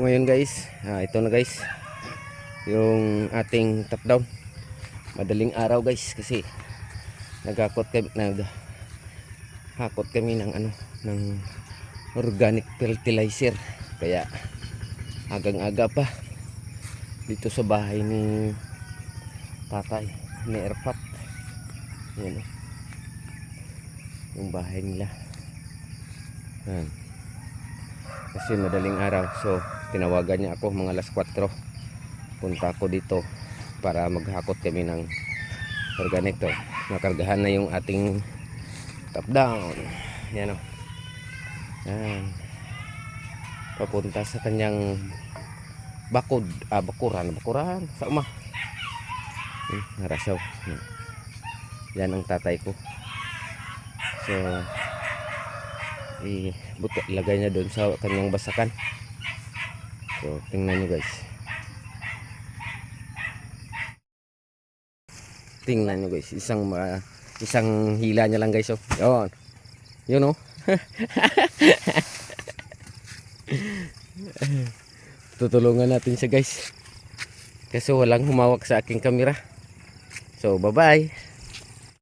Ngayon guys, ah, ito na guys. Yung ating top down. Madaling araw guys kasi nagakot kami nag hakot kami ng ano ng organic fertilizer. Kaya agang-aga pa dito sa bahay ni tatay ni Erpat. Yan oh. Yung bahay nila. Yan. Kasi madaling araw. So, tinawagan niya ako mga alas 4. Punta ako dito para maghakot kami ng organic to. Nakargahan na yung ating top down. Yan o. Yan. Papunta sa kanyang bakod. Ah, bakuran. Bakuran. Sa uma. Hmm, narasaw. Yan ang tatay ko. So, i buto, ilagay niya doon sa kanyang basakan so tingnan nyo guys. Tingnan nyo guys. Isang ma- isang hila niya lang guys oh. Yun. Yun oh. Tutulungan natin siya guys. Kasi walang humawak sa aking kamera so bye bye